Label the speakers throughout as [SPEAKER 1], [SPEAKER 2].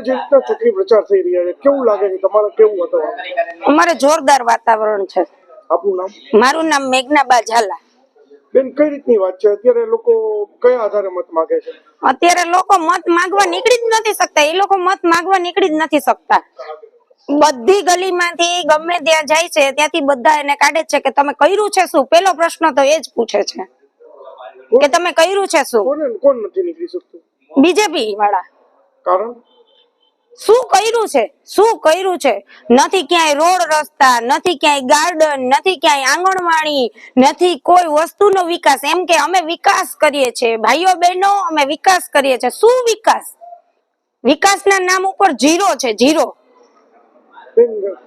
[SPEAKER 1] અત્યારે જે રીતના ચૂંટણી પ્રચાર થઈ રહ્યા છે? કેવું લાગે છે? તમારે કેવું હતું
[SPEAKER 2] અમારે જોરદાર વાતાવરણ છે.
[SPEAKER 1] આપનું નામ?
[SPEAKER 2] મારું નામ મેઘના ઝાલા.
[SPEAKER 1] બેન કઈ રીતની વાત છે? અત્યારે લોકો કયા આધારે મત માંગે છે?
[SPEAKER 2] અત્યારે લોકો મત માંગવા નીકળી જ નથી શકતા. એ લોકો મત માંગવા નીકળી જ નથી શકતા. બધી ગલીમાંથી ગમે ત્યાં જાય છે ત્યાંથી બધા એને કાઢે છે કે તમે કર્યું છે શું? પેલો પ્રશ્ન તો એ જ પૂછે છે. કે તમે કર્યું છે શું?
[SPEAKER 1] કોણ નથી નીકળી શકતું?
[SPEAKER 2] બીજેપી વાળા.
[SPEAKER 1] કારણ?
[SPEAKER 2] શું કર્યું છે? શું કર્યું છે? નથી ક્યાંય રોડ રસ્તા, નથી ક્યાંય ગાર્ડન નથી ક્યાંય આંગણવાડી, નથી કોઈ વસ્તુનો વિકાસ. એમ કે અમે વિકાસ કરીએ છીએ. ભાઈઓ બહેનો, અમે વિકાસ કરીએ છીએ. શું વિકાસ? વિકાસના નામ ઉપર જીરો છે, જીરો.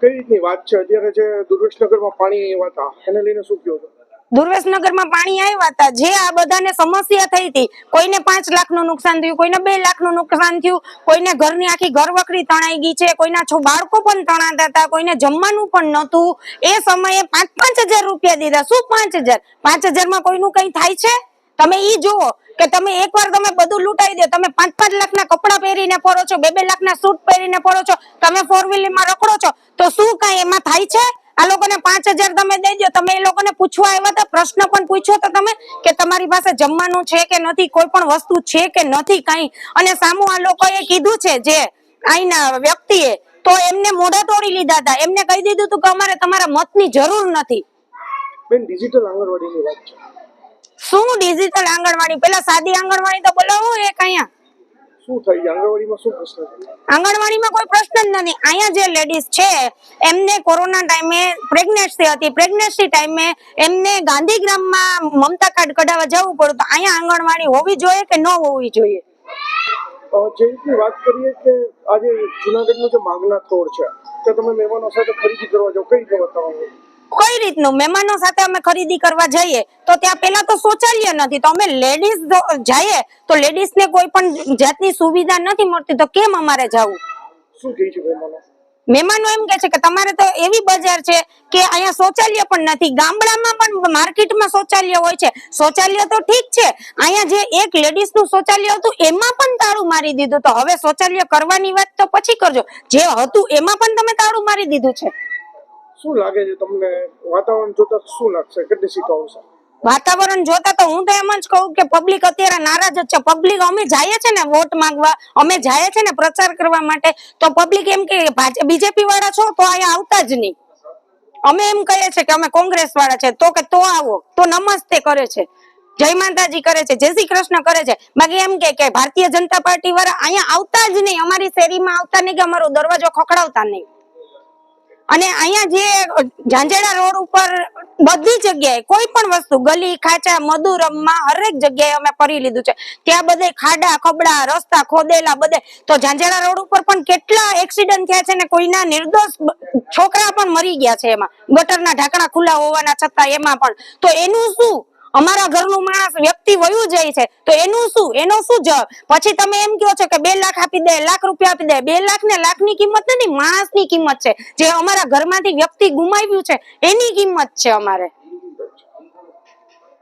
[SPEAKER 1] કઈ રીતની વાત છે? અત્યારે જે દુર્વેશનગરમાં પાણી વાત એને લઈને શું કહો
[SPEAKER 2] દુર્વેશનગરમાં પાણી આવ્યા હતા. જે આ બધાને સમસ્યા થઈ હતી. કોઈને પાંચ લાખનું નુકસાન થયું, કોઈને બે લાખનું નુકસાન થયું, કોઈને ઘરની આખી ઘરવખરી તણાઈ ગઈ છે, કોઈના છો, બાળકો પણ તણાતા હતા, કોઈને જમવાનું પણ નહોતું. એ સમયે પાંચ પાંચ હજાર રૂપિયા દીધા. શું પાંચ હજાર? પાંચ હજારમાં કોઈનું કઈ થાય છે? તમે ઈ જુઓ કે તમે એકવાર તમે બધું લૂંટાઈ દો. તમે પાંચ પાંચ લાખના કપડાં પહેરીને ફરો છો, બે બે લાખના સૂટ પહેરીને ફરો છો, તમે ફોરમાં રખડો છો, તો શું કઈ એમાં થાય છે? આ લોકોને પાંચ હજાર તમે દઈ દો તમે એ લોકોને પૂછવા આવ્યા હતા પ્રશ્ન પણ પૂછ્યો તો તમે કે તમારી પાસે જમવાનું છે કે નથી કોઈ પણ વસ્તુ છે કે નથી કઈ. અને સામુ આ લોકોએ કીધું છે જે અહીંના વ્યક્તિએ તો એમને મોઢા તોડી લીધા હતા. એમને કહી દીધું હતું કે અમારે તમારા મતની જરૂર નથી.
[SPEAKER 1] બેન ડિજિટલ આંગણવાડીની વાત છે.
[SPEAKER 2] શું ડિજિટલ આંગણવાડી? પેલા સાદી આંગણવાડી તો બોલાવો એક અહીંયા.
[SPEAKER 1] શું થઈ આંગણવાડીમાં શું પ્રશ્ન
[SPEAKER 2] આંગણવાડીમાં કોઈ પ્રશ્ન જ નથી. અહીંયા જે લેડીઝ છે એમને કોરોના ટાઈમે પ્રેગ્નન્સી હતી. પ્રેગ્નન્સી ટાઈમે એમને ગાંધીગ્રામમાં મમતા કાર્ડ કઢાવવા જવું પડ્યું તો અહીંયા આંગણવાડી હોવી જોઈએ કે ન હોવી જોઈએ?
[SPEAKER 1] જે રીતની વાત કરીએ કે આજે જુનાગઢનું જે માગના થોડ છે તો તમે મહેમાનો સાથે ખરીદી કરવા જાઓ કઈ રીતે બતાવો?
[SPEAKER 2] કઈ રીતનું? મહેમાનો સાથે અમે ખરીદી કરવા જઈએ તો ત્યાં પેલા તો શૌચાલય નથી. તો અમે લેડીઝ જઈએ તો લેડીઝ ને કોઈ પણ જાતની સુવિધા નથી મળતી તો કેમ અમારે જવું?
[SPEAKER 1] શું કહે છે મહેમાનો?
[SPEAKER 2] મહેમાનો એમ કે છે કે તમારે તો એવી બજાર છે કે અહીંયા શૌચાલય પણ નથી. ગામડામાં પણ માર્કેટમાં શૌચાલય હોય છે. શૌચાલય તો ઠીક છે. અહીંયા જે એક લેડીઝનું શૌચાલય હતું એમાં પણ તાળું મારી દીધું. તો હવે શૌચાલય કરવાની વાત તો પછી કરજો. જે હતું એમાં પણ તમે તાળું મારી દીધું છે.
[SPEAKER 1] શું લાગે છે તમને? વાતાવરણ જોતા શું લાગશે? કેટલી સીટો આવશે?
[SPEAKER 2] વાતાવરણ જોતા તો હું તો એમ જ કહું કે પબ્લિક અત્યારે નારાજ જ છે. પબ્લિક અમે જાય છે ને વોટ માંગવા, અમે જઈએ છે ને પ્રચાર કરવા માટે, તો પબ્લિક એમ કે બીજેપી વાળા છો તો અહીંયા આવતા જ નહીં. અમે એમ કહીએ છીએ કે અમે કોંગ્રેસ વાળા છે, તો કે તો આવો, તો નમસ્તે કરે છે. જય માતાજી કરે છે, જય શ્રી કૃષ્ણ કરે છે. બાકી એમ કે ભારતીય જનતા પાર્ટી વાળા અહીંયા આવતા જ નહીં, અમારી શેરીમાં આવતા નહીં કે અમારો દરવાજો ખખડાવતા નહીં. અને અહીંયા જે ઝાંઝેડા રોડ ઉપર બધી જગ્યાએ કોઈ પણ વસ્તુ, ગલી, ખાચા મધુરમમાં હરેક જગ્યાએ અમે ફરી લીધું છે. ત્યાં બધે ખાડા, ખબડા, રસ્તા, ખોદેલા બધે. તો ઝાંઝેડા રોડ ઉપર પણ કેટલા એક્સિડન્ટ થયા છે ને કોઈના નિર્દોષ છોકરા પણ મરી ગયા છે એમાં. ગટરના ઢાંકણા ખુલ્લા હોવાના છતાં એમાં પણ. તો એનું શું? અમારા ઘરનું માણસ વ્યક્તિ વયું જાય છે, તો એનું શું? એનો શું જવાબ? પછી તમે એમ કહો છો કે બે લાખ આપી દે, લાખ રૂપિયા આપી દે. બે લાખ ને લાખની કિંમત નથી, માણસની કિંમત છે. જે અમારા ઘરમાંથી વ્યક્તિ ગુમાવ્યું છે, એની કિંમત છે અમારે.